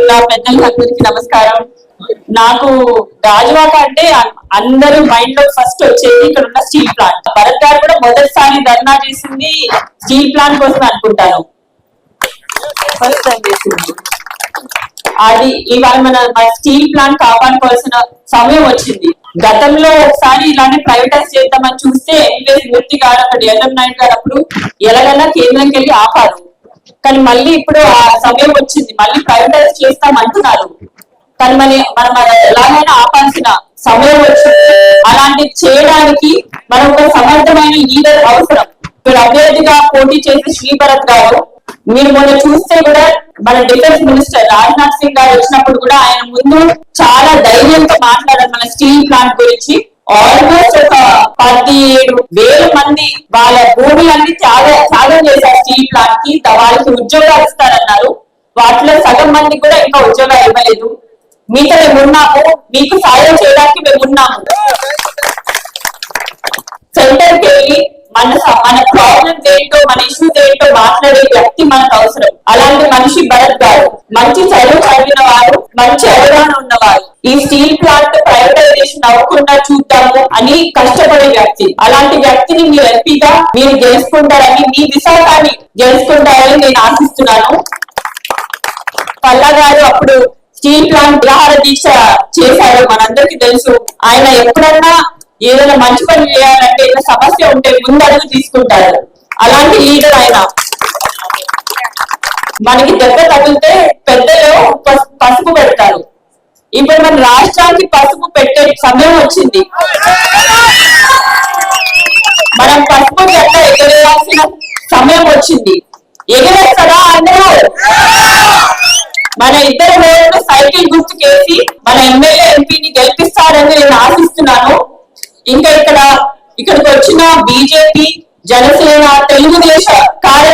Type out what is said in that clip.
ఉన్న పెద్దలందరికీ నమస్కారం. నాకు గాజువాక అంటే అందరూ మైండ్లో ఫస్ట్ వచ్చేది ఇక్కడ ఉన్న స్టీల్ ప్లాంట్. భరత్ గారు కూడా మొదటిసారి ధర్నా చేసింది స్టీల్ ప్లాంట్ కోసం అనుకుంటాను. ఫస్ట్ టైం చేసింది. అది ఇవాళ మన మన స్టీల్ ప్లాంట్ కాపాడుకోవాల్సిన సమయం వచ్చింది. గతంలో ఒకసారి ఇలానే ప్రైవేటైజ్ చేద్దామని చూస్తే ఎంపీఎస్ మూర్తి గారు అక్కడ ఎల్ఎం నాయుడు గారు అప్పుడు ఎలాగైనా కేంద్రంకి వెళ్ళి ఆపారు. కానీ మళ్ళీ ఇప్పుడు ఆ సమయం వచ్చింది. మళ్ళీ ప్రైవేటైజ్ చేస్తాం అంటున్నారు కానీ మన మనం ఎలాగైనా ఆపాల్సిన సమయం వచ్చింది. అలాంటివి చేయడానికి మనం ఒక సమర్థమైన లీడర్ అవసరం. ఇప్పుడు అభ్యర్థిగా పోటీ చేసే శ్రీభరత్ గారు మీరు మొన్న చూస్తే కూడా మన డిఫెన్స్ మినిస్టర్ రాజ్నాథ్ సింగ్ గారు వచ్చినప్పుడు కూడా ఆయన ముందు చాలా ధైర్యంతో మాట్లాడారు మన స్టీల్ ప్లాంట్ గురించి. ఆల్మోస్ట్ ఒక పదిహేడు వేల మంది వాళ్ళ భూములన్నీ త్యాగం త్యాగం చేశారు. స్టీల్ ప్లాంట్కి వాళ్ళకి ఉద్యోగాలు ఇస్తారన్నారు. వాటిలో సగం మంది కూడా ఇంకా ఉద్యోగాలు ఇవ్వలేదు. మీతో మేము ఉన్నాము. మీకు సాయం చేయడానికి మేము ఉన్నాము. సెంటర్కి వెళ్ళి మన మన ప్రాబ్లమ్స్ ఏంటో మన ఇష్యూస్ ఏంటో మాట్లాడే వ్యక్తి మనకు అవసరం. అలాంటి మనిషి భరత్ గారు మంచి చదువు చదివిన వారు మంచి అవగాహన ఉన్నవారు ఈ స్టీల్ ప్లాంట్ చేసి నవ్వకుండా చూద్దాము అని కష్టపడే వ్యక్తి. అలాంటి వ్యక్తిని మీరు ఎంపీగా మీరు గెలుచుకుంటారని మీ విశాఖాన్ని గెలుచుకుంటారని నేను ఆశిస్తున్నాను. పల్లా గారు అప్పుడు స్టీల్ ప్లాంట్ గ్రహార దీక్ష చేశారు. మనందరికీ తెలుసు ఆయన ఎప్పుడన్నా ఏదైనా మంచి పని చేయాలంటే ఏదైనా సమస్య ఉంటే ముందడుగు తీసుకుంటారు. అలాంటి లీడర్ ఆయన. మనకి దెబ్బ తగిలితే పెద్దలు పసుపు ఇప్పుడు మన రాష్ట్రానికి పసుపు పెట్టే సమయం వచ్చింది. మనం పసుపు చెట్ల ఎగరేయాల్సిన సమయం వచ్చింది. ఎగరేస్తారా అందరూ? మన ఇద్దరు రోజులు సైకిల్ గుర్తుకేసి మన ఎమ్మెల్యే ఎంపీని గెలిపిస్తారని నేను ఆశిస్తున్నాను. ఇంకా ఇక్కడ ఇక్కడికి వచ్చిన బీజేపీ జనసేన తెలుగుదేశం కార్య